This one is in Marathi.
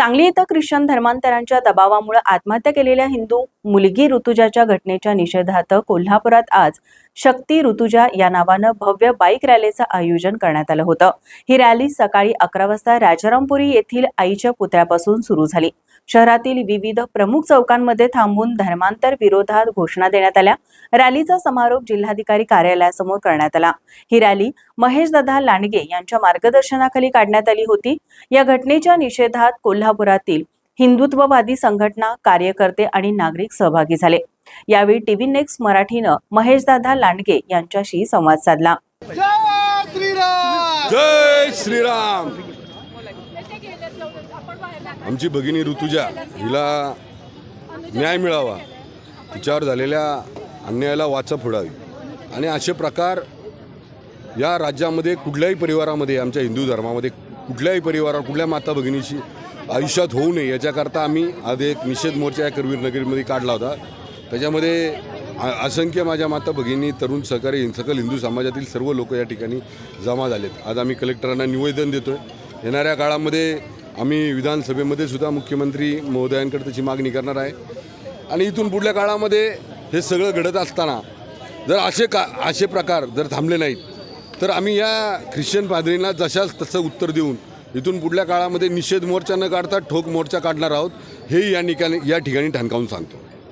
सांगली इथं ख्रिश्चन धर्मांतरांच्या दबावामुळे आत्महत्या केलेल्या हिंदू मुलगी ऋतुजाच्या घटनेच्या निषेधार्थ कोल्हापुरात आज शक्ती ऋतुजा या नावानं भव्य बाईक रॅलीचं आयोजन करण्यात आलं होतं. ही रॅली सकाळी अकरा वाजता राजारामपुरी येथील आईच्या पुतळ्यापासून सुरू झाली. शहरातील विविध प्रमुख चौकांमध्ये थांबून धर्मांतर विरोधात घोषणा देण्यात आल्या. रॅलीचा समारोप जिल्हाधिकारी कार्यालयासमोर करण्यात आला. ही रॅली महेशदादा लांडगे यांच्या मार्गदर्शनाखाली काढण्यात आली होती. या घटनेच्या निषेधात कोल्हापुरातील हिंदुत्ववादी संघटना कार्यकर्ते आणि नागरिक सहभागी झाले. यावेळी टीव्ही नेक्स्ट मराठीनं महेशदादा लांडगे यांच्याशी संवाद साधला. जय श्रीराम. जय श्रीराम आमची भगिनी ऋतुजा हिला न्याय मिळावा. तिच्यावर झालेल्या अन्यायाला वाचा फोडावी. आणि असे प्रकार या राज्यामध्ये कुठल्याही परिवारामध्ये आमच्या हिंदू धर्मामध्ये कुठल्याही परिवारावर कुठल्या माता भगिनीशी आयुष्यात होऊ नये याच्याकरता आम्ही आज एक निषेध मोर्चा या करवीर नगरीमध्ये काढला होता. त्याच्यामध्ये असंख्य माझ्या माता भगिनी तरुण सहकारी सकल हिंदू समाजातील सर्व लोक या ठिकाणी जमा झालेत. आज आम्ही कलेक्टरांना निवेदन देतो आहे येणाऱ्या काळामध्ये आम्ही विधानसभेमध्ये सुद्धा मुख्यमंत्री महोदयांकडे त्याची मागणी करणार आहे. आणि इथून पुढल्या काळामध्ये हे सगळं घडत असताना जर असे का असे प्रकार जर थांबले नाहीत तर आम्ही या ख्रिश्चन पादरींना जशाच तसं उत्तर देऊन इथून पुढल्या काळामध्ये निषेध मोर्चा न काढता ठोक मोर्चा काढणार आहोत हेही या ठिकाणी या ठिकाणी ठणकावून सांगतो.